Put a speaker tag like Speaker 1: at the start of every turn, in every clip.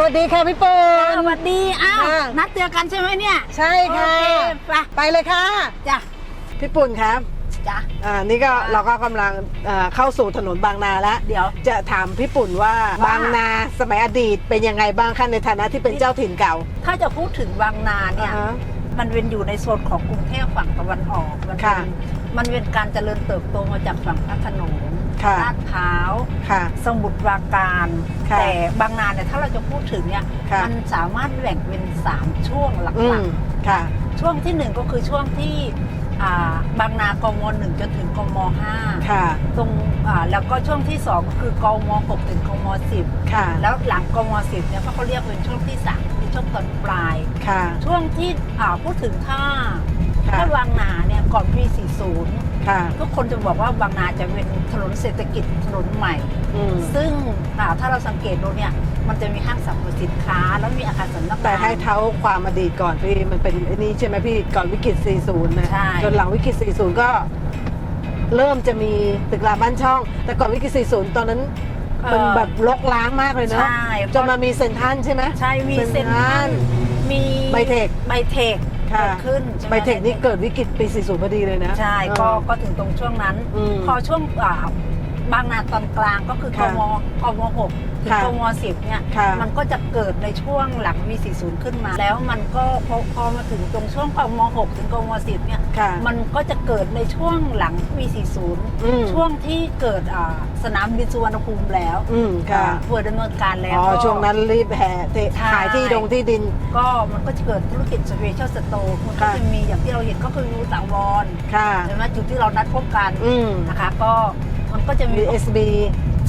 Speaker 1: สวัสดีค่ะพี่ปูน
Speaker 2: สวัสดี อ้าว
Speaker 1: ค่ะ
Speaker 2: นัดเจอกันใช่ไหมเนี่ย
Speaker 1: ใช่ค่ะ
Speaker 2: โอเคไป
Speaker 1: ไปเลยค่ะ
Speaker 2: จ้ะ
Speaker 1: พี่ปุ่นครับ
Speaker 2: จ้ะ
Speaker 1: อ่านี่ก็เราก็กำลังเอ่อเข้าสู่ถนนบางนาแล้ว
Speaker 2: เดี๋ยว
Speaker 1: จะถามพี่ปุ่นว่า
Speaker 2: ว่า
Speaker 1: บางนาสมัยอดีตเป็นยังไงบ้างคะในฐานะที่เป็นเจ้าถิ่นเก่า
Speaker 2: ถ้าจะพูดถึงบางนาเนี่ย
Speaker 1: อ่าฮะ
Speaker 2: มันเป็นอยู่ในโซนของกรุงเทพฝั่งตะวันออก มันเป็
Speaker 1: ค่ะ
Speaker 2: น มันเป็นการเจริญเติบโตมาจากฝั่งพระโขนง
Speaker 1: ค่ะ
Speaker 2: ลาดพร้าว
Speaker 1: ค่ะ
Speaker 2: สมุทรปราการ
Speaker 1: ค่ะ
Speaker 2: แต่บางนาเนี่ยถ้าเราจะพูดถึงเนี่ย
Speaker 1: ค่ะ
Speaker 2: มันสามารถแบ่งเป็น3ช่วงห
Speaker 1: อื
Speaker 2: ลั
Speaker 1: ม
Speaker 2: ก
Speaker 1: ค่ะ
Speaker 2: ๆ ช่วงที่หนึ่งก็คือช่วงที่อ่าบางนากมหนึ่งจนถึงกมห้า
Speaker 1: ค่ะ
Speaker 2: ตรงอ่าแล้วก็ช่วงที่สองก็คือกมหกถึงกมสิบ
Speaker 1: ค่ะ
Speaker 2: แล้วหลังกมสิบเนี่ยเขาเรียกเป็นช่วงที่สามเป็นช่วงตอนปลาย
Speaker 1: ค่ะ
Speaker 2: ช่วงที่อ่าพูดถึงถ้า
Speaker 1: ค่ะ
Speaker 2: ถ้าบางนาเนี่ยก่อนปี 40
Speaker 1: ค่ะ
Speaker 2: ทุกคนจะบอกว่าบางนาจะเป็นถนนเศรษฐกิจถนนใหม่
Speaker 1: อืม
Speaker 2: ซึ่งอ่าถ้าเราสังเกตดูเนี่ยมันจะมีห้างสรรพสินค้า แล้วมีอาคารสำนักงาน
Speaker 1: แต่ให้เท้าความอดีตก่อนพี่มันเป็นไอ้นี่ใช่ไหมพี่ก่อนวิกฤต 40 นะ
Speaker 2: ใช่
Speaker 1: จนหลังวิกฤต 40 ก็เริ่มจะมีตึกรามบ้านช่อง แต่ก่อนวิกฤต 40 ตอนนั้นมันแบบรกล้างมากเลยเนาะ
Speaker 2: ใช่
Speaker 1: จนมามีเซ็นทรัลใช่ไหม
Speaker 2: ใช่มีเซ็นทรัลมี
Speaker 1: ไบเทค
Speaker 2: ไบเทค
Speaker 1: ค่ะ
Speaker 2: เกิดขึ้นใช่หม
Speaker 1: ไบเทคนี่เกิดวิกฤตปี 40พอดีเลยนะ
Speaker 2: ใช่
Speaker 1: เออ
Speaker 2: ก็ก็ถึงตรงช่วงนั้น
Speaker 1: อืม
Speaker 2: พอช่วงอ่าบางนาตอนกลางก็คือก
Speaker 1: ค่ะ
Speaker 2: มกมหก ถึง
Speaker 1: ค่ะ
Speaker 2: กมสิบเนี่ย
Speaker 1: ค่ะ
Speaker 2: มันก็จะเกิดในช่วงหลังวี40 ขึ้นมา แล้วมันก็พอพอมาถึงตรงช่วงกมหกถึงกมสิบเนี่ย
Speaker 1: ค่ะ
Speaker 2: มันก็จะเกิดในช่วงหลังวี
Speaker 1: อืม
Speaker 2: 40ช่วงที่เกิดอ่าสนามบินสุวรรณภูมิแล้ว
Speaker 1: อืมค่ะ
Speaker 2: อ่าเปิดดำเนินการแล้ว
Speaker 1: อ๋อ
Speaker 2: ก็
Speaker 1: ช่วงนั้นรีบแห่เท
Speaker 2: ใช่
Speaker 1: ขายที่ดงที่ดิน
Speaker 2: ก็มันก็จะเกิดธุรกิจสเปเชียลสโตร์มันก็
Speaker 1: ค่ะ
Speaker 2: จะมีอย่างที่เราเห็นก็คือยูสาวร
Speaker 1: ค่ะ
Speaker 2: ใช่ไหมจุดที่เรานัดพบกัน
Speaker 1: อืม
Speaker 2: นะคะ ก็มันก็จะมี
Speaker 1: มี SB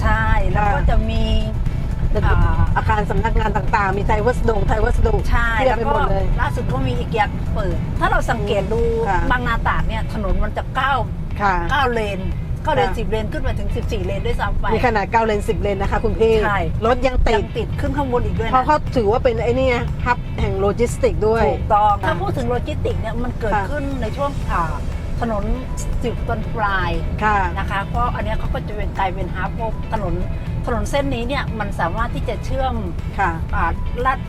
Speaker 2: ใช่แล้วก็
Speaker 1: ค่ะ
Speaker 2: จะมี
Speaker 1: ตึก
Speaker 2: อ่า
Speaker 1: อาคารสำนักงานต่างๆ มีไทยวัสดุไทยวัสดุ
Speaker 2: ใช่
Speaker 1: เทียบ
Speaker 2: แล้ว
Speaker 1: ไป
Speaker 2: ก็
Speaker 1: หมดเลย
Speaker 2: ล่าสุดก็มีอีกอย่างเปิด ถ้าเราสังเกตดู
Speaker 1: ค่ะ
Speaker 2: บางนาตราดเนี่ยถนนมันจะก้าว
Speaker 1: ค่ะ
Speaker 2: ก้าวเลนก้าวเลน
Speaker 1: ค่ะ
Speaker 2: สิบเลนขึ้นไปถึง14เลนด้วยซ้ำไป
Speaker 1: มีขนาด9เลน10 เลนนะคะ คุณพี่
Speaker 2: ใช่
Speaker 1: รถยังติ
Speaker 2: ยั
Speaker 1: ด
Speaker 2: งติดขึ้นข้างบนอีกด้วย
Speaker 1: เพราะ
Speaker 2: นะ
Speaker 1: เขาถือว่าเป็นไอ้นี่ไงฮับแห่งโลจิสติกด้วย
Speaker 2: ถูกต้อง
Speaker 1: ค่ะ
Speaker 2: ถ้าพูดถึงโลจิสติกเนี่ยมันเกิด
Speaker 1: ค่ะ
Speaker 2: ขึ้นในช่วงอ่าถนนสิบต้นปลาย
Speaker 1: ค่ะ
Speaker 2: นะคะเพราะอันเนี้ยเขาก็จะเป็นกลายเป็นฮาร์ฟถนน ถนนเส้นนี้เนี่ยมันสามารถที่จะเชื่อม
Speaker 1: ค่ะ
Speaker 2: อ่าลัด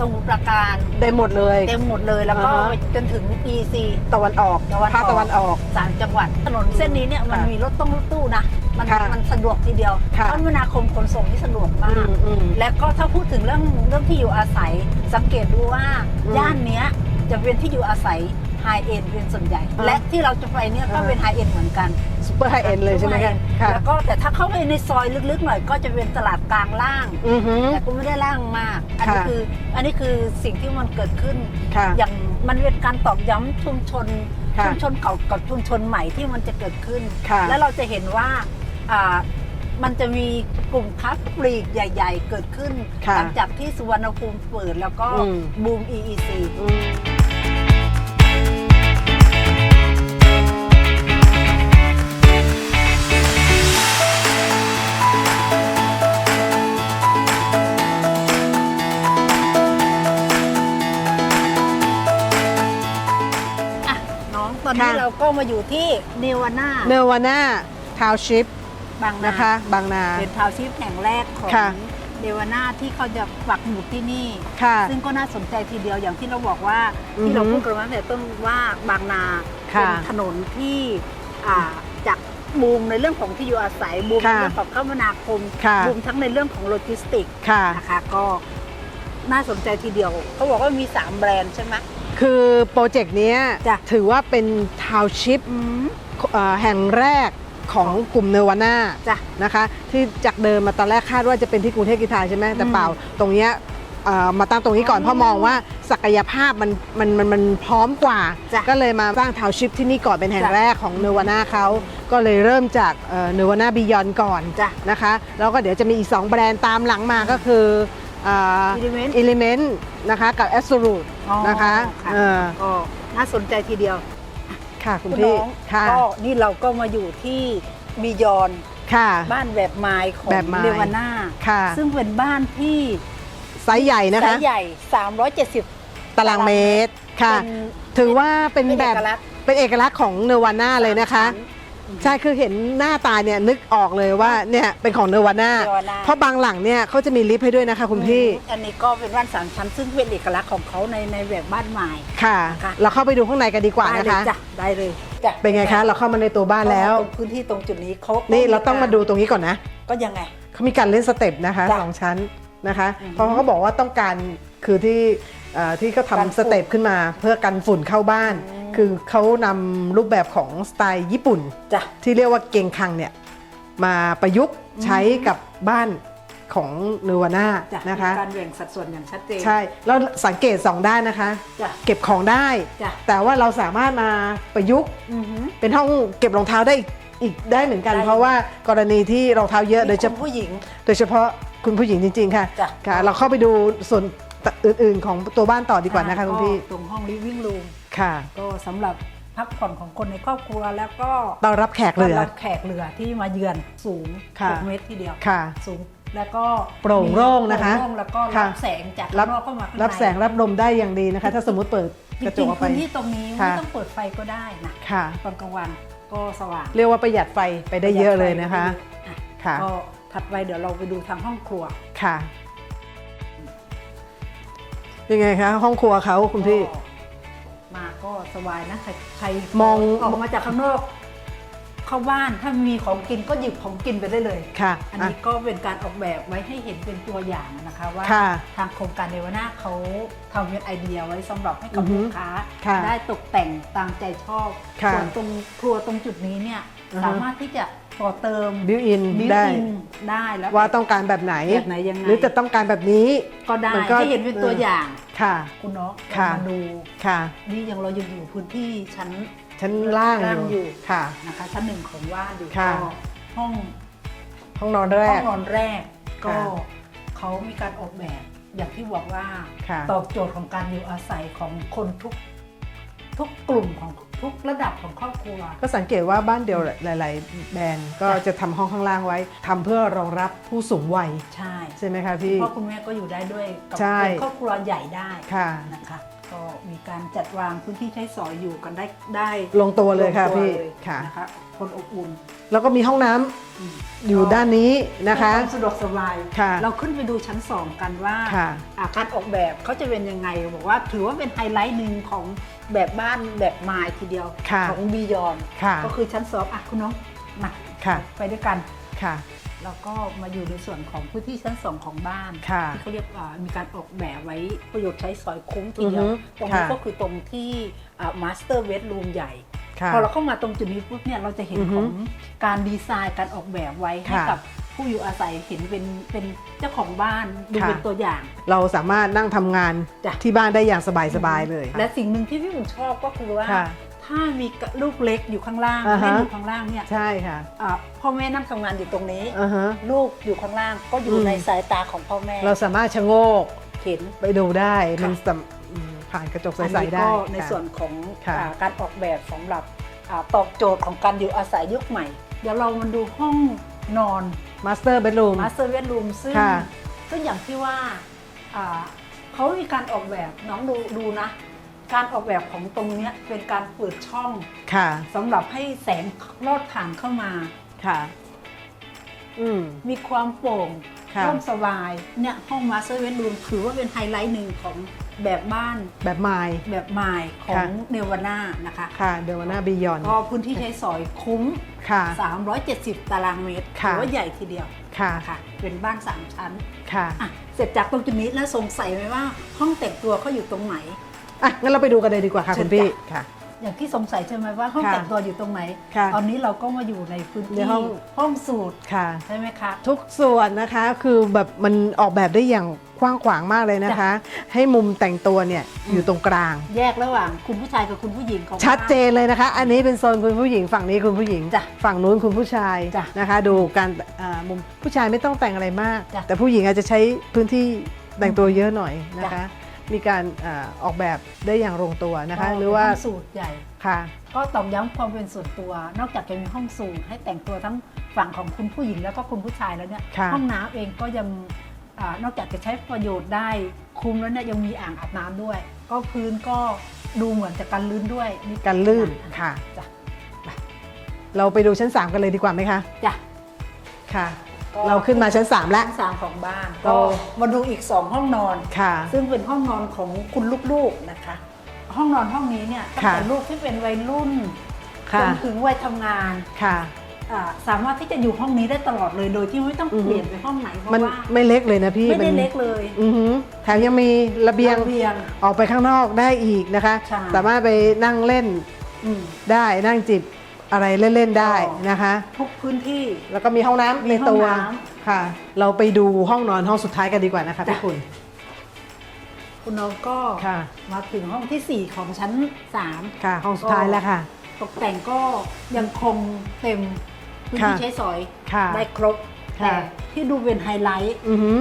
Speaker 2: สมุทรปราการ
Speaker 1: ได้หมดเลย
Speaker 2: เต็มหมดเลยแล้วก็
Speaker 1: อ่าฮะ
Speaker 2: ไปจนถึง EC
Speaker 1: ตะวันออก
Speaker 2: ตะวันออก
Speaker 1: ภาคตะวันออก
Speaker 2: สามจังหวัด ถนนเส้นนี้เนี่ยมัน
Speaker 1: ค่ะ
Speaker 2: มีรถต้องรถตู้นะ มัน
Speaker 1: ค่ะ
Speaker 2: มันสะดวกทีเดียว
Speaker 1: ค่ะ
Speaker 2: คมนาคมขนส่งที่สะดวกมา
Speaker 1: อื
Speaker 2: ก
Speaker 1: มอืม
Speaker 2: และก็ถ้าพูดถึงเรื่องเรื่องที่อยู่อาศัย สังเกตดูว่า
Speaker 1: อืม
Speaker 2: ย่านเนี้ยจะเป็นที่อยู่อาศัย ไฮเอ็นเป็นส่วนใหญ่
Speaker 1: อ่า
Speaker 2: และที่เราจะไปเนี่ยก็
Speaker 1: อ่า
Speaker 2: เป็นไฮเอ็นเหมือนกัน
Speaker 1: ซูเปอร์ไฮเอ็นเลยใช่ไหมคะค่ะ
Speaker 2: แล้วก็แต่ถ้าเข้าไปในซอยลึกๆหน่อยก็จะเป็นตลาดกลางล่าง
Speaker 1: อือหือ
Speaker 2: แต่ก็ไม่ได้ล่างมาก อันนี้
Speaker 1: ค่ะ
Speaker 2: คืออันนี้คือสิ่งที่มันเกิดขึ้น
Speaker 1: ค่ะ
Speaker 2: อย่างมันเป็นการตอกย้ำชุมชน
Speaker 1: ค่ะ
Speaker 2: ชุมชนเก่ากับชุมชนใหม่ที่มันจะเกิดขึ้น
Speaker 1: ค่ะ
Speaker 2: แล้วเราจะเห็นว่าอ่ามันจะมีกลุ่มค้าปลีกใหญ่ ๆ เกิดขึ้น
Speaker 1: ค่ะ
Speaker 2: หลัจากที่สุวรรณภูมิเปิดแล้วก็
Speaker 1: อืม
Speaker 2: บูม EEC
Speaker 1: อื
Speaker 2: น้องตอนนี้
Speaker 1: ค่ะ
Speaker 2: เราก็มาอยู่ที่เนวาน่า
Speaker 1: เนวาน่าทาวชิป
Speaker 2: บางนา
Speaker 1: นะคะ บางนา
Speaker 2: เป็นทาวน์ชิปแห่งแรกของ
Speaker 1: ค่ะ
Speaker 2: เนวาน่าที่เขาจะปักหมุดที่นี่
Speaker 1: ค่ะ
Speaker 2: ซึ่งก็น่าสนใจทีเดียวอย่างที่เราบอกว่า
Speaker 1: อือฮึ
Speaker 2: ที่เราพูดกันมาตั้งแต่ต้นว่าบางนา
Speaker 1: ค่ะ
Speaker 2: เป็นถนนที่อ่าจากบูมในเรื่องของที่อยู่อาศัยบูมใน
Speaker 1: ค่ะ
Speaker 2: เรื่องของคมนาคม
Speaker 1: ค่ะ
Speaker 2: บูมทั้งในเรื่องของโลจิสติกส์
Speaker 1: ค่ะ
Speaker 2: นะคะก็น่าสนใจทีเดียวเขาบอกว่ามี 3 แบรนด์ใช่ไหม
Speaker 1: คือโปรเจกต์เนี้ย
Speaker 2: จ้ะ
Speaker 1: ถือว่าเป็นทาวชิป
Speaker 2: อืม
Speaker 1: แห่งแรกของกลุ่มเนวาน่า
Speaker 2: จ้ะ
Speaker 1: นะคะที่จากเดิมมาตอนแรกคาดว่าจะเป็นที่กรุงเทพกีทาใช่ไหมแต่
Speaker 2: อืม
Speaker 1: เปล่าตรงเนี้ยเอ่อมาตั้งตรงนี้ก่อน
Speaker 2: อ๋อ
Speaker 1: เพราะมองว่าศักยภาพมันมันมันมันพร้อมกว่า
Speaker 2: จ้ะ
Speaker 1: ก็เลยมาสร้างทาวชิปที่นี่ก่อนเป็นแห่ง
Speaker 2: จ้ะ
Speaker 1: แรกของเนวาน่าเขาก็เลยเริ่มจากเนวาน่าบิยอนก่อน
Speaker 2: จ้ะ
Speaker 1: นะคะแล้วก็เดี๋ยวจะมีอีก 2 แบรนด์ตามหลังมาก็คือเ Element อิเลเมนต์นะคะกับ a b s o l u t e
Speaker 2: อ๋อ
Speaker 1: นะคะ
Speaker 2: ค่ะ
Speaker 1: เออ
Speaker 2: ก็น่าสนใจทีเดียว
Speaker 1: ค่ะคุณ
Speaker 2: คุณ
Speaker 1: พี่
Speaker 2: น้อง
Speaker 1: ค่ะ
Speaker 2: ก็นี่เราก็มาอยู่ที่บิยอน
Speaker 1: ค่ะ
Speaker 2: บ้านแบบไม้ของ
Speaker 1: แบบไม้
Speaker 2: เนวาน่า
Speaker 1: ค่ะ
Speaker 2: ซึ่งเป็นบ้านที่
Speaker 1: ไซส์ใหญ่นะ
Speaker 2: ไซ
Speaker 1: คะ
Speaker 2: ส์ใหญ่ 370
Speaker 1: ตารางเมตรค่ะ
Speaker 2: เป็น
Speaker 1: ถือว่าเป็น
Speaker 2: เป็น
Speaker 1: แบ
Speaker 2: เอบกลักษณ์
Speaker 1: เป็นเอกลักษณ์ของเนวาน่าเลยนะคะ
Speaker 2: สามชั้
Speaker 1: ใช่คือเห็นหน้าตาเนี่ยนึกออกเลยว่าเนี่ยเป็นของเนวาน่า
Speaker 2: Nirvana
Speaker 1: เพราะบางหลังเนี่ยเขาจะมีลิฟต์ให้ด้วยนะคะคุณพี่
Speaker 2: อันนี้ก็เป็นบ้านสามชั้น ซึ่งเป็นเอกลักษณ์ของเขาในในแบบบ้านใหม่
Speaker 1: ค่ะ
Speaker 2: ค่ะ
Speaker 1: เราเข้าไปดูข้างในกันดีกว่า
Speaker 2: ได้
Speaker 1: นะ
Speaker 2: เลย
Speaker 1: คะ
Speaker 2: จ้ะได้เลยจ้ะ
Speaker 1: เป็นไงคะ เราเข้ามาในตัวบ้านแล้ว
Speaker 2: ตรงพื้นที่ตรงจุดนี้เขา
Speaker 1: นี่
Speaker 2: นี่
Speaker 1: เราต้องมาดูตรงนี้ก่อนนะ
Speaker 2: ก็ยังไง
Speaker 1: เขามีการเล่นสเต็ปนะคะ
Speaker 2: จ้ะ
Speaker 1: สองชั้นนะคะ
Speaker 2: อือฮึ
Speaker 1: เพราะเขาบอกว่าต้องการคือที่เอ่อที่เขา
Speaker 2: กันฝุ่น
Speaker 1: ทำสเต็ปขึ้นมาเพื่อกันฝุ่นเข้าบ้าน
Speaker 2: อืม
Speaker 1: คือเขานำรูปแบบของสไตล์ญี่ปุ่น
Speaker 2: จ้ะ
Speaker 1: ที่เรียกว่าเกงคังเนี่ยมาประยุกต์ใช้กับบ้านของเนวาน่า
Speaker 2: จ้ะ
Speaker 1: นะคะ
Speaker 2: มีการแบ่งสัดส่วนอย่างชัดเจน
Speaker 1: ใช่ แล้วสังเกตสองด้านนะคะ
Speaker 2: จ้ะ
Speaker 1: เก็บของได้
Speaker 2: จ้ะ
Speaker 1: แต่ว่าเราสามารถมาประยุกต์
Speaker 2: อือหือ
Speaker 1: เป็นห้องเก็บรองเท้าได้อีกอีกได้เหมือนกัน
Speaker 2: ได้
Speaker 1: เพราะว่ากรณีที่รองเท้าเยอะโดยเฉ
Speaker 2: มีคุณ
Speaker 1: พาะ
Speaker 2: ผู้หญิง
Speaker 1: โดยเฉพาะคุณผู้หญิงจริง ๆ ค่ะ
Speaker 2: จ้ะ
Speaker 1: ค่ะ เราเข้าไปดูส่วน อื่นๆ ของตัวบ้านต่อดีกว่านะคะคุณพี่
Speaker 2: ก็ตรงห้อง living room
Speaker 1: ค่ะ
Speaker 2: ก็สำหรับพักผ่อนของคนในครอบครัวแล้วก็
Speaker 1: ต้อนรับแขกเรือ
Speaker 2: ต้นรับแขกเรือที่มาเยือนสูง
Speaker 1: ค่ะ
Speaker 2: 6เมตรทีเดียว
Speaker 1: ค่ะ
Speaker 2: สูงแล้วก็
Speaker 1: โปร่งโล่งนะคะ
Speaker 2: โปร่งโล่งแล้วก็
Speaker 1: ค่ะ
Speaker 2: รับแสงจาก
Speaker 1: รั
Speaker 2: ข้างนอกเข้ามาข้างใน
Speaker 1: รับแสงรับลมได้อย่างดีนะคะ ถ้าสมมติเปิด
Speaker 2: จ
Speaker 1: กระจ
Speaker 2: ริ
Speaker 1: ก
Speaker 2: ง
Speaker 1: ออก
Speaker 2: ๆ
Speaker 1: ไป
Speaker 2: พื้นที่ตรงนี้ไม่
Speaker 1: ค่ะ
Speaker 2: ต้องเปิดไฟก็ได้นะ
Speaker 1: ค่ะ
Speaker 2: ตอนกลางวันก็สว่าง
Speaker 1: เรียกว่าประหยัดไฟไปได้เยอะเลยนะคะ
Speaker 2: อ่
Speaker 1: ค่ะ
Speaker 2: ก็ถัดไปเดี๋ยวเราไปดูทางห้องครัว
Speaker 1: ค่ะ ยังไงคะห้องครัวเขาคุณพี่
Speaker 2: ก็มาก็สบายนะใครใคร
Speaker 1: มอง
Speaker 2: ออกมาจากข้างนอก เข้าบ้านถ้ามีของกินก็หยิบของกินไปได้เลย
Speaker 1: ค่ะ
Speaker 2: อัน
Speaker 1: อะ
Speaker 2: นี้ก็เป็นการออกแบบไว้ให้เห็นเป็นตัวอย่างนะคะว่า
Speaker 1: ค่ะ
Speaker 2: ทางโครงการเนวนาเขาทำเป็นไอเดียไว้สำหรับให้กับ
Speaker 1: อือฮึ
Speaker 2: ลูกค้า
Speaker 1: ค่ะ
Speaker 2: ได้ตกแต่งตามใจชอบ
Speaker 1: ค่ะ
Speaker 2: ส่วนตรงครัวตรงจุดนี้เนี่ย
Speaker 1: อือฮึ
Speaker 2: สามารถที่จะต่อเติม
Speaker 1: บิวอิน
Speaker 2: บิว
Speaker 1: ได้
Speaker 2: อินได้แล้ว
Speaker 1: ว่าต้องการแบบไหน
Speaker 2: แบบไหนยังไง
Speaker 1: หรือจะต้องการแบบนี้
Speaker 2: ก็ได้
Speaker 1: มันก็
Speaker 2: ให้เห็นเป็นตัวอย่าง
Speaker 1: ค่ะ
Speaker 2: คุณเนาะ
Speaker 1: ค่ะ
Speaker 2: มาดู
Speaker 1: ค่ะ
Speaker 2: นี่ยังเรายังอยู่พื้นที่ชั้น
Speaker 1: ชั้นล่าง
Speaker 2: ล่าง
Speaker 1: อ
Speaker 2: อยู่
Speaker 1: ยู่ค่ะ
Speaker 2: นะคะชั้นหนึ่งของว่านอยู่
Speaker 1: ค่ะ
Speaker 2: ก็ห้อง
Speaker 1: ห้องนอนแร
Speaker 2: ห้อก งนอนแรก ก็
Speaker 1: ค่ะ
Speaker 2: เขามีการออกแบบอย่างที่บอกว่า
Speaker 1: ค่ะ
Speaker 2: ตอบโจทย์ของการอยู่อาศัยของคนทุกทุกกลุ่มของทุกระดับของครอบครัว
Speaker 1: ก็สังเกตว่าบ้านเดียวหลาย ๆ แบรนด์ก็จะทำห้องข้างล่างไว้ทำเพื่อรองรับผู้สูงวัย
Speaker 2: ใช่
Speaker 1: ใช่ไหมคะพี่
Speaker 2: พ่อคุณแม่ก็อยู่ได้ด้วยกั
Speaker 1: ใช่
Speaker 2: เป็นครอบครัวใหญ่ได้
Speaker 1: ค่ะ
Speaker 2: นะคะ ก็มีการจัดวางพื้นที่ใช้สอยอยู่กันได้ได้
Speaker 1: ลงตัวเลยค่ะ
Speaker 2: งตัว
Speaker 1: พี่
Speaker 2: เลย
Speaker 1: ค่ะ
Speaker 2: นะคะคนอบอุ่น
Speaker 1: แล้วก็มีห้องน้ำ
Speaker 2: อืม
Speaker 1: อยู่ด้านนี้นะคะ
Speaker 2: เพื่อความสะดวกสบาย
Speaker 1: ค่ะ
Speaker 2: เราขึ้นไปดูชั้น2กันว่า
Speaker 1: ค่ะ
Speaker 2: อ่าการออกแบบเขาจะเป็นยังไงบอกว่าถือว่าเป็นไฮไลท์หนึ่งของแบบบ้านแบบไม้ทีเดียว
Speaker 1: ค่ะ
Speaker 2: ของบียอน
Speaker 1: ค่ะ
Speaker 2: ก็คือชั้นสองอะคุณน้องมา
Speaker 1: ค่ะ
Speaker 2: ไปด้วยกัน
Speaker 1: ค่ะ
Speaker 2: แล้วก็มาอยู่ในส่วนของพื้นที่ชั้นสองของบ้าน
Speaker 1: ค่ะ
Speaker 2: ที่เขาเรียกว่ามีการออกแบบไว้ประโยชน์ใช้สอยคุ้มทีเดียว
Speaker 1: อือฮึ
Speaker 2: ตรงนี้
Speaker 1: ค่ะ
Speaker 2: ก็คือตรงที่มาสเตอร์เวดรูมใหญ่
Speaker 1: ค่ะ
Speaker 2: พอเราเข้ามาตรงจุดนี้ปุ๊บเนี่ยเราจะเห็น
Speaker 1: อือฮึ
Speaker 2: ของการดีไซน์การออกแบบไว้ให้
Speaker 1: ค่ะ
Speaker 2: กับผู้อยู่อาศัยเห็นเป็นเป็นเจ้าของบ้านดู
Speaker 1: ค่ะ
Speaker 2: เป็นตัวอย่าง
Speaker 1: เราสามารถนั่งทำงาน
Speaker 2: จ้ะ
Speaker 1: ที่บ้านได้อย่างสบายๆเลย
Speaker 2: และสิ่งหนึ่งที่พี่บุ๋มชอบก็คือว่า
Speaker 1: ค่ะ
Speaker 2: ถ้ามีลูกเล็กอยู่ข้างล่าง
Speaker 1: อ่าฮะ
Speaker 2: เล่นอยู่ข้างล่างเนี่ย
Speaker 1: ใช่ค่ะ
Speaker 2: อ่าพ่อแม่นั่งทำงานอยู่ตรงนี้
Speaker 1: อ่าฮะ
Speaker 2: ลูกอยู่ข้างล่างก็อยู่
Speaker 1: อืม
Speaker 2: ในสายตาของพ่อแม่
Speaker 1: เราสามารถชะโงก
Speaker 2: เห็น
Speaker 1: ไปดูได้
Speaker 2: ค่ะ
Speaker 1: มันสำอืมผ่านกระจกใอั
Speaker 2: น
Speaker 1: ส
Speaker 2: นี้
Speaker 1: ๆได้
Speaker 2: ก็ใน
Speaker 1: ค่ะ
Speaker 2: ส่วนของ
Speaker 1: ค่ะ
Speaker 2: อ่าการออกแบบสำหรับอ่าตอบโจทย์ของการอยู่อาศัยยุคใหม่ เดี๋ยวเรามาดูห้องนอน
Speaker 1: มาสเตอร์เบดรูม
Speaker 2: มาสเตอร์เวดรูมซึ่ง
Speaker 1: ค่ะ
Speaker 2: ซึ่งอย่างที่ว่าอ่าเขามีการออกแบบน้องดูดูนะ การออกแบบของตรงเนี้ยเป็นการเปิดช่อง
Speaker 1: ค่ะ
Speaker 2: สำหรับให้แสงลอดผ่านเข้ามา
Speaker 1: ค่ะ อืม
Speaker 2: มีความโปร่ง
Speaker 1: ค่ะ
Speaker 2: โล่งสบายเนี่ยห้องมาสเตอร์เวดรูมถือว่าเป็นไฮไลท์หนึ่งของแบบบ้าน
Speaker 1: แบบไมล์
Speaker 2: แบบใหม่ของ
Speaker 1: ค่ะ
Speaker 2: เนวาน่านะคะ
Speaker 1: ค่ะ เดวาน่าบียอน
Speaker 2: ก็พื้นที่ใช้สอยคุ้ม
Speaker 1: ค่ะ
Speaker 2: 370 ตารางเมตร
Speaker 1: ค่ะ
Speaker 2: ถือว่าใหญ่ทีเดียว
Speaker 1: ค่ะ
Speaker 2: ค่ะเป็นบ้าน 3 ชั้น
Speaker 1: ค่ะ
Speaker 2: อะเสร็จจากตรงจุดนี้แล้วสงสัยไหมว่าห้องแต่งตัวเขาอยู่ตรงไหน
Speaker 1: อะงั้นเราไปดูกันเลยดีกว่าค่ะ
Speaker 2: เชิ
Speaker 1: คุ
Speaker 2: ญ
Speaker 1: ณพี่
Speaker 2: จ้ะ
Speaker 1: ค่ะ
Speaker 2: อย่างที่สงสัยใช่ไหมว่าห้อง
Speaker 1: ค่ะ
Speaker 2: แต่งตัวอยู่ตรงไหน
Speaker 1: ค่ะ
Speaker 2: ตอนนี้เราก็มาอยู่ในพื้น
Speaker 1: ใน
Speaker 2: ที่
Speaker 1: ห้อง
Speaker 2: ห้องสูตร
Speaker 1: ค่ะ
Speaker 2: ใช่ไหมคะ
Speaker 1: ทุกส่วนนะคะคือแบบมันออกแบบได้อย่างกว้างขวางมากเลยนะคะ ให้มุมแต่งตัวเนี่ยอยู่ตรงกลาง
Speaker 2: แยกระหว่างคุณผู้ชายกับคุณผู้หญิงของ
Speaker 1: ชัดเจ
Speaker 2: บ้าน
Speaker 1: นเลยนะคะ อันนี้เป็นโซนคุณผู้หญิงฝั่งนี้คุณผู้หญิง
Speaker 2: จ้ะ
Speaker 1: ฝั่งนู้นคุณผู้ชาย
Speaker 2: จ้ะ
Speaker 1: นะคะ ดูการอ่ามุมผู้ชายไม่ต้องแต่งอะไรมาก
Speaker 2: จ้ะ
Speaker 1: แต่ผู้หญิงอาจจะใช้พื้นที่แต่งตัวเยอะหน่อยนะ
Speaker 2: จ้ะ
Speaker 1: คะ มีการอาออกแบบได้อย่างลงตัวนะคะ
Speaker 2: ก็
Speaker 1: หรือว่า
Speaker 2: เป็นห้องสูตรใหญ่
Speaker 1: ค่ะ
Speaker 2: ก็ตอกย้ำความเป็นส่วนตัว นอกจากจะมีห้องสูตรให้แต่งตัวทั้งฝั่งของคุณผู้หญิงแล้วก็คุณผู้ชายแล้วเนี่ย
Speaker 1: ค่ะ
Speaker 2: ห้องน้ำเองก็ยังอานอกจากจะใช้ประโยชน์ได้คุ้มแล้วเนี่ยยังมีอ่างอาบน้ำด้วย ก็พื้นก็ดูเหมือนจะกันลื่นด้วยด
Speaker 1: กันลื่นค่ะ
Speaker 2: จ้ะ
Speaker 1: เราไปดูชั้น 3 กันเลยดีกว่าไหมคะ
Speaker 2: จ้ะ
Speaker 1: ค่ะ
Speaker 2: ก็
Speaker 1: เราขึ้นมาชั้น3แล้ว
Speaker 2: ชั้นสามของบ้าน
Speaker 1: โอ้
Speaker 2: ก็มาดูอีกสองห้องนอน
Speaker 1: ค่ะ
Speaker 2: ซึ่งเป็นห้องนอนของคุณลูกๆนะคะ ห้องนอนห้องนี้เนี่ยตั้ง
Speaker 1: ค่ะ
Speaker 2: แต่ลูกที่เป็นวัยรุ่นจ
Speaker 1: ค่ะ
Speaker 2: นถึงวัยทำงาน
Speaker 1: ค่ะ
Speaker 2: อ่าสามารถที่จะอยู่ห้องนี้ได้ตลอดเลย โดยที่ไม่ต้อง
Speaker 1: อือฮึ
Speaker 2: เปลี่ยนไปห้องไหนเพราะ
Speaker 1: มัน
Speaker 2: ว่า
Speaker 1: ไม่เล็กเลยนะพี่
Speaker 2: ไม่ได้
Speaker 1: น
Speaker 2: เล็กเลย
Speaker 1: อือหือแถมยังมีระเบียง
Speaker 2: ระเบียง
Speaker 1: ออกไปข้างนอกได้อีกนะคะ
Speaker 2: ใช่
Speaker 1: สามารถไปนั่งเล่น
Speaker 2: อืม
Speaker 1: ได้นั่งจิบ อะไรเล่นๆได้
Speaker 2: อ๋อ
Speaker 1: นะคะ
Speaker 2: ทุกพื้นที่
Speaker 1: แล้วก็มีห้องน้ำ
Speaker 2: มี
Speaker 1: ในตัว
Speaker 2: ห้องน้
Speaker 1: ค่ะ เราไปดูห้องนอนห้องสุดท้ายกันดีกว่านะคะ
Speaker 2: จ้ะ
Speaker 1: พี่คุณ
Speaker 2: คุณน้องก็
Speaker 1: ค่ะ
Speaker 2: มาถึงห้องที่ 4 ของชั้น 3
Speaker 1: ค่ะ ห้องสุดท้ายแล้วค่ะ
Speaker 2: ตกแต่งก็ยังคงเต็มพื้นที่
Speaker 1: ค่ะ
Speaker 2: ใช้สอย
Speaker 1: ค่ะ
Speaker 2: ได้ครบ
Speaker 1: ค่ะ
Speaker 2: แต่ที่ดูเป็นไฮไลท์
Speaker 1: อือหือ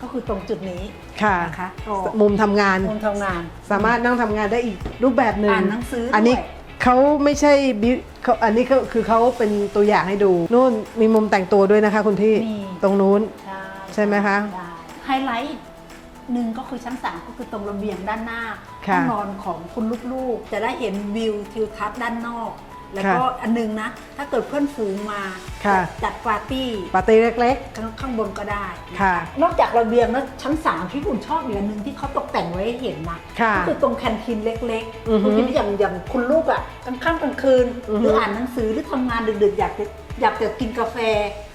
Speaker 2: ก็คือตรงจุดนี้
Speaker 1: ค่ะ
Speaker 2: นะคะก็
Speaker 1: มุมทำงาน
Speaker 2: มุมทำงาน
Speaker 1: สามารถนั่งทำงานได้อีกรูปแบบหนึ่ง
Speaker 2: อ่านหนังสือด้วย
Speaker 1: นนี้ เขาไม่ใช่บิวเขาอันนี้เขาคือเขาเป็นตัวอย่างให้ดูนู่นมีมุมแต่งตัวด้วยนะคะ คุณพี่
Speaker 2: มี
Speaker 1: ตรงนู้น
Speaker 2: ใช่
Speaker 1: ใช่ไหมคะ
Speaker 2: ใช่ไฮไลท์หนึ่งก็คือชั้น3ก็คือตรงระเบียงด้านหน้า
Speaker 1: ค่ะ
Speaker 2: ห้องนอนของคุณลูกๆ จะได้เห็นวิวทิวทัศน์ด้านนอก แล้วก็
Speaker 1: ค่ะ
Speaker 2: อันหนึงนะ ถ้าเกิดเพื่อนฝูงมา
Speaker 1: ค่ะ
Speaker 2: จัดปาร์ตี้
Speaker 1: ปาร์ตี้เล็ก
Speaker 2: ข้างข้างบนก็ได้
Speaker 1: ค่ะ
Speaker 2: นอกจากระเบียงแล้วชั้น 3 ที่คุณชอบอีกอันหนึ่งที่เขาตกแต่งไว้ให้เห็นนะ
Speaker 1: ค่ะ
Speaker 2: ก็คือตรงแคนทีนเล็ก
Speaker 1: อือ
Speaker 2: ๆ
Speaker 1: ฮึ
Speaker 2: คุณคิดอย่างอย่างคุณลูกอะกลางค่ำกลางคืน
Speaker 1: อือฮึ
Speaker 2: หรืออ่านหนังสือหรือทำงานดึกๆอยากจะอยากจะกินกาแฟ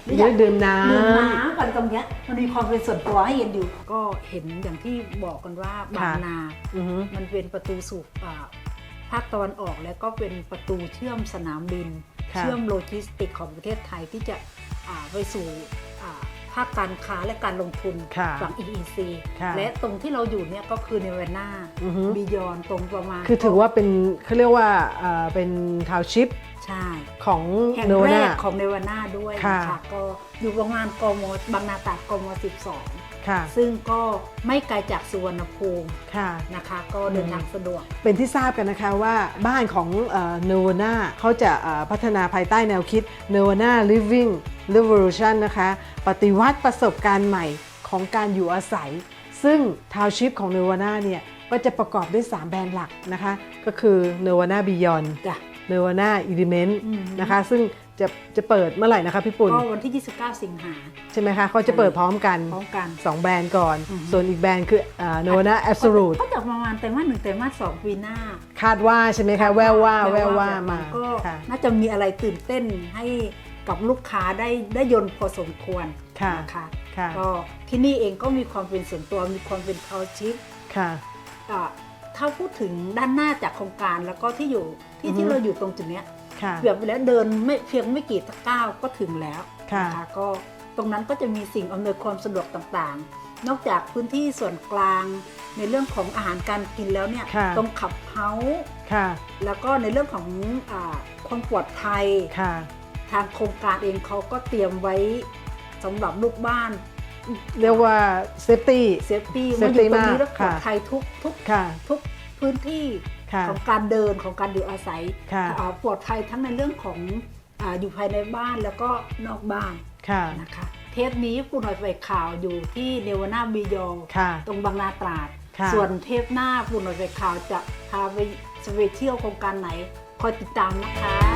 Speaker 1: หรือดื่มน้ำ
Speaker 2: ดื่มน้ำกันตรงเนี้ยมันมีความเป็นส่วนตัวให้เห็นอยู่ ก็เห็นอย่างที่บอกกันว่าบาง
Speaker 1: ค่ะ
Speaker 2: นา
Speaker 1: ๆอือหือ
Speaker 2: มันเป็นประตูสู่อ่า ภาคตะวันออกแล้วก็เป็นประตูเชื่อมสนามบิน
Speaker 1: ค่ะ
Speaker 2: เชื่อมโลจิสติกของประเทศไทยที่จะอ่าไปสู่อ่าภาคการค้าและการลงทุน
Speaker 1: ค่ะ
Speaker 2: ฝั่ง EEC
Speaker 1: ค่ะ
Speaker 2: และตรงที่เราอยู่เนี่ยก็คือในเวน่า
Speaker 1: อือฮึ
Speaker 2: บียอนตรงประมาณ
Speaker 1: คือถือว่าเป็นเขาเรียกว่าเอ่อเป็นทาวชิป
Speaker 2: ใช่
Speaker 1: ของ
Speaker 2: แห่ง
Speaker 1: โน
Speaker 2: แร
Speaker 1: นาก
Speaker 2: ของเนวาน่าด้วย
Speaker 1: ค่ะ
Speaker 2: นะคะก็อยู่ประมาณกมบางนาตราดกม
Speaker 1: ค่ะ
Speaker 2: 12ซึ่งก็ไม่ไกลจากสุวรรณภูมิ
Speaker 1: ค่ะ
Speaker 2: นะคะ ก็เดินทางสะดวก
Speaker 1: เป็นที่ทราบกันนะคะว่าบ้านของเนวาน่าเขาจะเอ่อพัฒนาภายใต้แนวคิด n i r v a n a Living Revolution นะคะ ปฏิวัติประสบการณ์ใหม่ของการอยู่อาศัย ซึ่งทาวชิปของ n i r v a n a เนี่ยก็จะประกอบด้วย 3 แบรนด์หลักนะคะ ก็คือ n i r v a n a Beyond
Speaker 2: จ้ะ
Speaker 1: n i r v a n a Element
Speaker 2: อืม
Speaker 1: นะคะ ซึ่ง จะจะเปิดเมื่อไหร่นะคะพี่ปุ่น
Speaker 2: ก็วันที่ 29 สิงหา
Speaker 1: ใช่ไหมคะเขาจะเปิดพร้อมกัน
Speaker 2: พร้อมกัน
Speaker 1: 2 แบรนด์ก่อน
Speaker 2: อือฮึ
Speaker 1: ส่วนอีกแบรนด์คือเอ่อ n i r v a n a Absolute
Speaker 2: ก็จะประมาณไตรมาสหนึ่งไตรมาสสองปีหน้า
Speaker 1: คาดว่าใช่ไหมคะแววว่าแววว่า
Speaker 2: แบบ
Speaker 1: มา
Speaker 2: นั้นก็
Speaker 1: ค่ะ
Speaker 2: น่าจะมีอะไรตื่นเต้นให้กับลูกค้าได้ได้ยนต์พอสมควร
Speaker 1: ค่ะ
Speaker 2: นะคะ
Speaker 1: ค่ะ
Speaker 2: ก็ที่นี่เองก็มีความเป็นส่วนตัวมีความเป็นคาชิป
Speaker 1: ค่ะ
Speaker 2: อะถ้าพูดถึงด้านหน้าจากโครงการแล้วก็ที่อยู่ที่
Speaker 1: อือฮึ
Speaker 2: ที่เราอยู่ตรงจุดเนี้ย
Speaker 1: ค่ะ
Speaker 2: เปรียบไปแล้วเดินไม่เพียงไม่กี่ก้าวก็ถึงแล้ว
Speaker 1: ค่ะ
Speaker 2: นะคะก็ตรงนั้นก็จะมีสิ่งอำนวยความสะดวกต่างๆ นอกจากพื้นที่ส่วนกลาง ในเรื่องของอาหารการกินแล้วเนี่ย
Speaker 1: ค่ะ
Speaker 2: ตรงขับเฮาส์
Speaker 1: ค่ะ
Speaker 2: แล้วก็ในเรื่องของอาความปลอดภัย
Speaker 1: ค่ะ
Speaker 2: ทางโครงการเองเขาก็เตรียมไว้สำหรับลูกบ้าน
Speaker 1: เรียกว่าเซฟตี้
Speaker 2: เซฟตี้
Speaker 1: Safety
Speaker 2: มาอยู่ตรงนี้
Speaker 1: มาก
Speaker 2: แล้วปลอด
Speaker 1: ค่ะ
Speaker 2: ภัยทุกทุก
Speaker 1: ค่ะ
Speaker 2: ทุกพื้นที่
Speaker 1: ค่ะ
Speaker 2: ของการเดินของการอยู่อาศัย
Speaker 1: ค่ะ
Speaker 2: อ่าปลอดภัยทั้งในเรื่องของอาอยู่ภายในบ้านแล้วก็นอกบ้าน
Speaker 1: ค่ะ
Speaker 2: นะคะเทปนี้ปูหน่อยไปข่าวอยู่ที่เนวานาบียอง
Speaker 1: ค่ะ
Speaker 2: ตรงบางนาตราด
Speaker 1: ค่ะ
Speaker 2: ส่วนเทปหน้าปูหน่อยไปข่าวจะพาไปสเปเชียลโครงการไหน คอยติดตามนะคะ